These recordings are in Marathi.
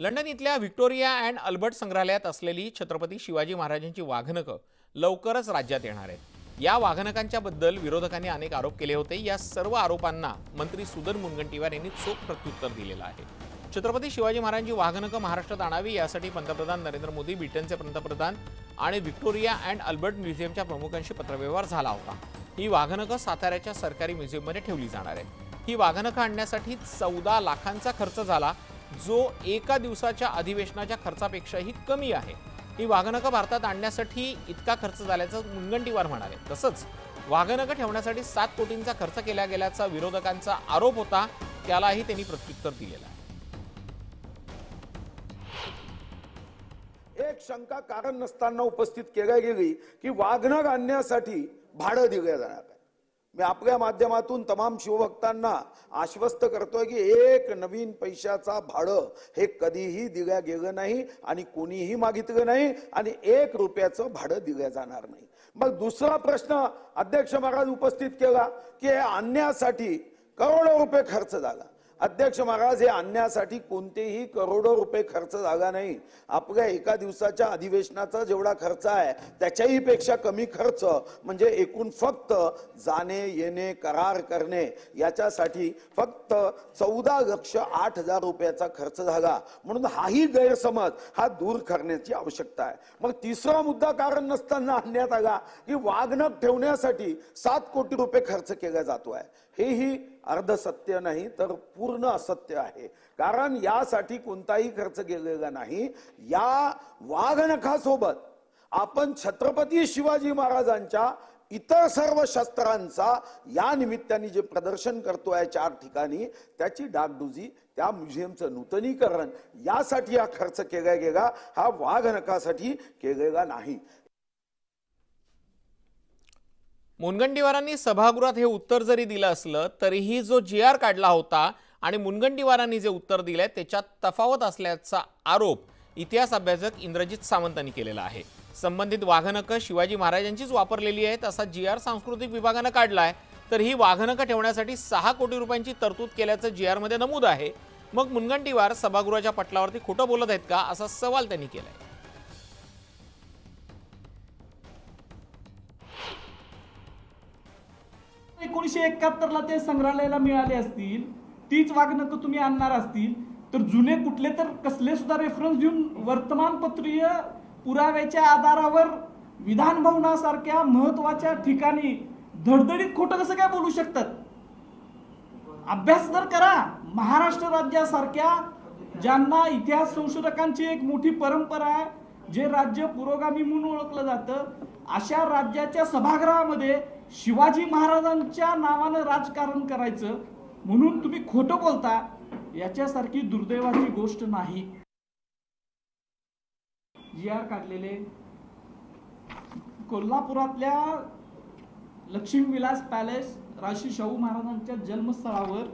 लंडन इथल्या व्हिक्टोरिया अँड अल्बर्ट संग्रहालयात असलेली छत्रपती शिवाजी महाराजांची वाघनकं लवकरच राज्यात येणार आहेत. या वाघनकांच्याबद्दल विरोधकांनी अनेक आरोप केले होते. या सर्व आरोपांना मंत्री सुदन मुनगंटीवार यांनी चोख प्रत्युत्तर दिलेलं आहे. छत्रपती शिवाजी महाराजांची वाघनकं महाराष्ट्रात आणावी यासाठी पंतप्रधान नरेंद्र मोदी ब्रिटनचे पंतप्रधान आणि व्हिक्टोरिया अँड अल्बर्ट म्युझियमच्या प्रमुखांशी पत्रव्यवहार झाला होता. ही वाघनकं साताऱ्याच्या सरकारी म्युझियममध्ये ठेवली जाणार आहेत. ही वाघनकं आणण्यासाठी चौदा लाखांचा खर्च झाला. जो एका दिवसाच्या अधिवेशनाच्या खर्चापेक्षाही कमी आहे. ही वाघनखं भारतात आणण्यासाठी इतका खर्च झाल्याचं मुनगंटीवार म्हणाले. तसंच वाघनखं ठेवण्यासाठी सात कोटींचा खर्च केला गेल्याचा विरोधकांचा आरोप होता त्यालाही त्यांनी प्रत्युत्तर दिलेलं आहे. एक शंका कारण नसताना उपस्थित केल्या गेली की वाघनग आणण्यासाठी भाडं दिलं जाणार. मी आपल्या माध्यमातून तमाम शिवभक्तांना आश्वस्त करतोय की एक नवीन पैशाचा भाडं हे कधीही दिल्या गेलं नाही आणि कोणीही मागितलं नाही आणि एक रुपयाचं भाडं दिलं जाणार नाही. मग दुसरा प्रश्न अध्यक्ष महाराज उपस्थित केला की हे आणण्यासाठी करोडो रुपये खर्च झाला. अध्यक्ष महाराज हे आणण्यासाठी कोणतेही करोडो रुपये खर्च झाला नाही. आपल्या एका दिवसाच्या अधिवेशनाचा जेवढा खर्च आहे त्याच्याही पेक्षा कमी खर्च म्हणजे एकूण फक्त जाणे येणे करार करणे याच्यासाठी फक्त चौदा लक्ष आठ हजार रुपयाचा खर्च झाला. म्हणून हाही गैरसमज हा दूर करण्याची आवश्यकता आहे. मग तिसरा मुद्दा कारण नसताना आणण्यात आला की वागणक ठेवण्यासाठी सात कोटी रुपये खर्च केला जातो आहे हेही अर्धसत्य नाही तर पूर्ण असत्य आहे. कारण यासाठी कोणताही खर्च केलेला नाही. या वाघनखासोबत आपण छत्रपती शिवाजी महाराजांच्या इतर सर्व शस्त्रांचा या निमित्ताने जे प्रदर्शन करतोय चार ठिकाणी त्याची डागडुजी त्या म्युझियमचं नूतनीकरण यासाठी हा खर्च केला गेला. हा वाघनखासाठी केलेला नाही. मुनगंटीवारांनी सभागृहात हे उत्तर जरी दिलं असलं तरीही जो जी आर काढला होता आणि मुनगंटीवारांनी जे उत्तर दिलं आहे त्याच्यात तफावत असल्याचा आरोप इतिहास अभ्यासक इंद्रजित सावंतांनी केलेला आहे. संबंधित वाघनकं शिवाजी महाराजांचीच वापरलेली आहेत असा जी आर सांस्कृतिक विभागानं काढला आहे तर ही वाघनकं ठेवण्यासाठी सहा कोटी रुपयांची तरतूद केल्याचं जी आरमध्ये नमूद आहे. मग मुनगंटीवार सभागृहाच्या पटलावरती खोटं बोलत आहेत का असा सवाल त्यांनी केला आहे एकोणीशे एकाहत्तरला ते संग्रहालयाला मिळाले असतील तीच वागणं तुम्ही आणणार असतील तर जुने कुठले तर कसले सुद्धा रेफरन्स देऊन वर्तमानपत्रीय पुराव्याच्या आधारावर विधान भवनासारख्या महत्त्वाच्या ठिकाणी धडधडीत खोटं कसं काय बोलू शकतात? अभ्यास तर करा. महाराष्ट्र राज्यासारख्या ज्यांना इतिहास संशोधकांची एक मोठी परंपरा आहे जे राज्य पुरोगामी म्हणून ओळखलं जातं अशा राज्याच्या सभागृहामध्ये शिवाजी महाराजांच्या नावानं राजकारण करायचं म्हणून तुम्ही खोटं बोलता याच्यासारखी दुर्दैवाची गोष्ट नाही. जी आर काढलेले. कोल्हापुरातल्या लक्ष्मीविलास पॅलेस राशी शाहू महाराजांच्या जन्मस्थळावर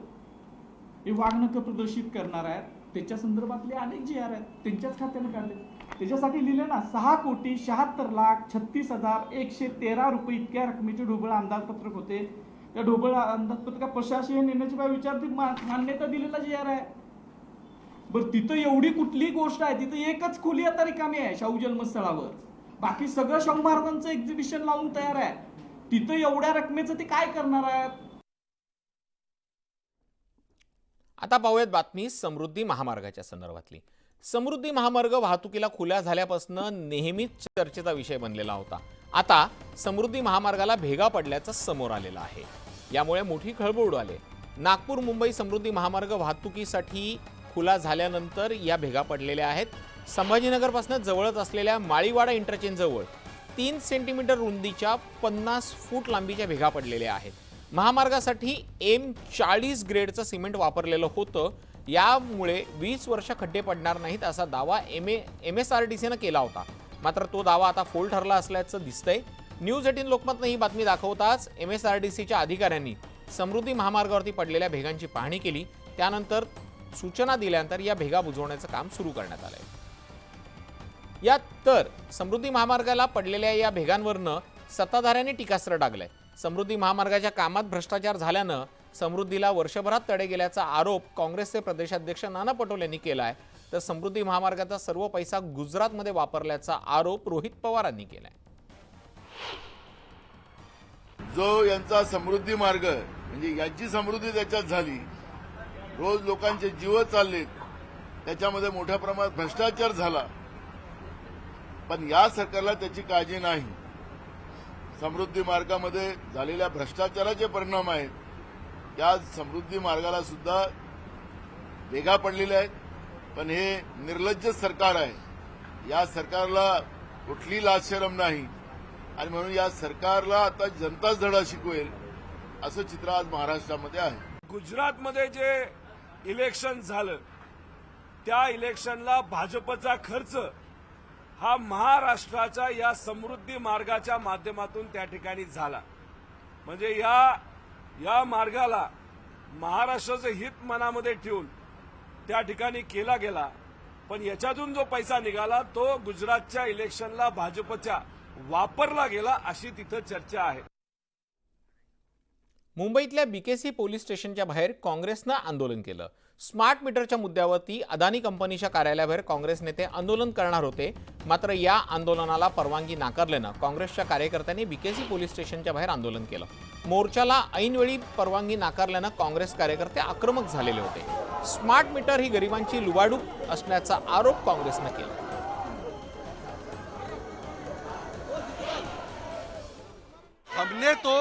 हे वाघनकं प्रदर्शित करणार आहेत. त्याच्या संदर्भातले अनेक जी आर आहेत त्यांच्याच खात्याने काढले त्याच्यासाठी लिहिले ना सहा कोटी शहात्तर लाख छत्तीस हजार एकशे तेरा रुपये इतक्या रकमेचे ढोबळ अंदाजपत्रक होते. त्या ढोबळ अंदाजपत्रका प्रशासकीय निर्णयाची काय विचारते? मान्यता दिलेला जी आर आहे. बरं तिथं एवढी कुठली गोष्ट आहे? तिथं एकच खोली आता रिकामी आहे शाहू जन्मस्थळावर. बाकी सगळं शाहू महाराजांचं एक्झिबिशन लावून तयार आहे. तिथं एवढ्या रकमेचं ते काय करणार आहेत? आता पाहूयात बातमी समृद्धी महामार्गाच्या संदर्भातली. समृद्धी महामार्ग वाहतुकीला खुल्या झाल्यापासून नेहमीच चर्चेचा विषय बनलेला होता. आता समृद्धी महामार्गाला भेगा पडल्याचं समोर आलेलं आहे. यामुळे मोठी खळबळ उडाले. नागपूर मुंबई समृद्धी महामार्ग वाहतुकीसाठी खुला झाल्यानंतर या भेगा पडलेल्या आहेत. संभाजीनगरपासून जवळच असलेल्या माळीवाडा इंटरचेंजजवळ तीन सेंटीमीटर रुंदीच्या पन्नास फूट लांबीच्या भेगा पडलेल्या आहेत. महामार्गासाठी एम चाळीस ग्रेडचं सिमेंट वापरलेलं होतं. यामुळे वीस वर्ष खड्डे पडणार नाहीत असा दावा M A M S R D सीनं केला होता. मात्र तो दावा आता फोल ठरला असल्याचं दिसतंय. न्यूज एटीन लोकमतनं ही बातमी दाखवताच एम एस आर डी सीच्या अधिकाऱ्यांनी समृद्धी महामार्गावरती पडलेल्या भेगांची पाहणी केली. त्यानंतर सूचना दिल्यानंतर या भेगा बुजवण्याचं काम सुरू करण्यात आलंय. यात तर समृद्धी महामार्गाला पडलेल्या या भेगांवरनं सत्ताधाऱ्यांनी टीकास्त्र टाकलंय. समृद्धी महामार्गाच्या कामात भ्रष्टाचार झाल्यानं समृद्धीला वर्षभरात तडे गेल्याचा आरोप काँग्रेसचे प्रदेशाध्यक्ष नाना पटोले यांनी केला आहे तर समृद्धी महामार्गाचा सर्व पैसा गुजरातमध्ये वापरल्याचा आरोप रोहित पवारांनी केलाय. जो यांचा समृद्धी मार्ग म्हणजे याची समृद्धी त्याच्यात झाली रोज लोकांचे जीव चाललेत त्याच्यामध्ये मोठ्या प्रमाणात भ्रष्टाचार झाला पण या सरकारला त्याची काळजी नाही. समृद्धी मार्गामध्ये झालेल्या भ्रष्टाचाराचे परिणाम आहेत. या समृद्धी मार्गाला सुद्धा वेगा पडलेल्या आहेत. पण हे निर्लज्ज सरकार आहे. या सरकारला कुठली लाचशरम नाही. आणि म्हणून या सरकारला आता जनताच धडा शिकवेल असं चित्र आज महाराष्ट्रामध्ये आहे. गुजरातमध्ये जे इलेक्शन झालं त्या इलेक्शनला भाजपचा खर्च हा महाराष्ट्राच्या या समृद्धी मार्गाच्या माध्यमातून त्या ठिकाणी झाला. म्हणजे या या मार्गाला महाराष्ट्राचं हित मनामध्ये ठेवून त्या ठिकाणी केला गेला. पण याच्यातून जो पैसा निघाला तो गुजरातच्या इलेक्शनला भाजपच्या वापरला गेला अशी तिथं चर्चा आहे. मुंबईतल्या बीकेसी पोलीस स्टेशनच्या बाहेर काँग्रेसनं आंदोलन केलं. स्मार्ट मीटरच्या मुद्द्यावरती अदानी कंपनीच्या कार्यालयाबाहेर काँग्रेस नेते आंदोलन करणार होते. मात्र या आंदोलनाला परवानगी नाकारल्यानं काँग्रेसच्या कार्यकर्त्यांनी बीकेसी पोलीस स्टेशनच्या बाहेर आंदोलन केलं. मोर्चाला ऐनवेळी परवानगी नाकारल्यानं काँग्रेस कार्यकर्ते आक्रमक झालेले होते. स्मार्ट मीटर ही गरिबांची लुबाडूक असण्याचा आरोप काँग्रेसनं केला. हमने तो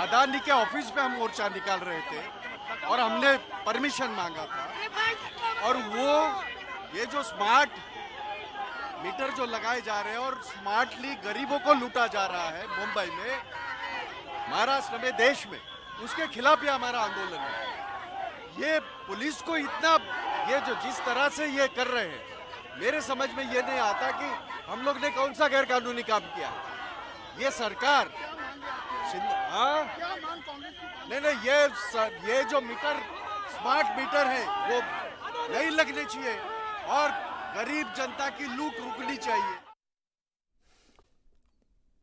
अदानी के ऑफिस पे हम मोर्चा निकाल रहे थे और हमने परमिशन मांगा था। और वो ये जो स्मार्ट मीटर जो लगाए जा रहे हैं और स्मार्टली गरीबों को लूटा जा रहा है मुंबई में महाराष्ट्र में, देश में, उसके खिलाफ ये हमारा आंदोलन है। ये पुलिस को इतना, ये जो जिस तरह से ये कर रहे हैं, मेरे समझ में ये नहीं आता कि हम लोग ने कौन सा गैर कानूनी काम किया ये सरकार हाँ? नहीं नहीं, ये स- ये जो मीटर, स्मार्ट मीटर है, वो नहीं लगने चाहिए। और गरीब जनता की लूट रुकनी चाहिए।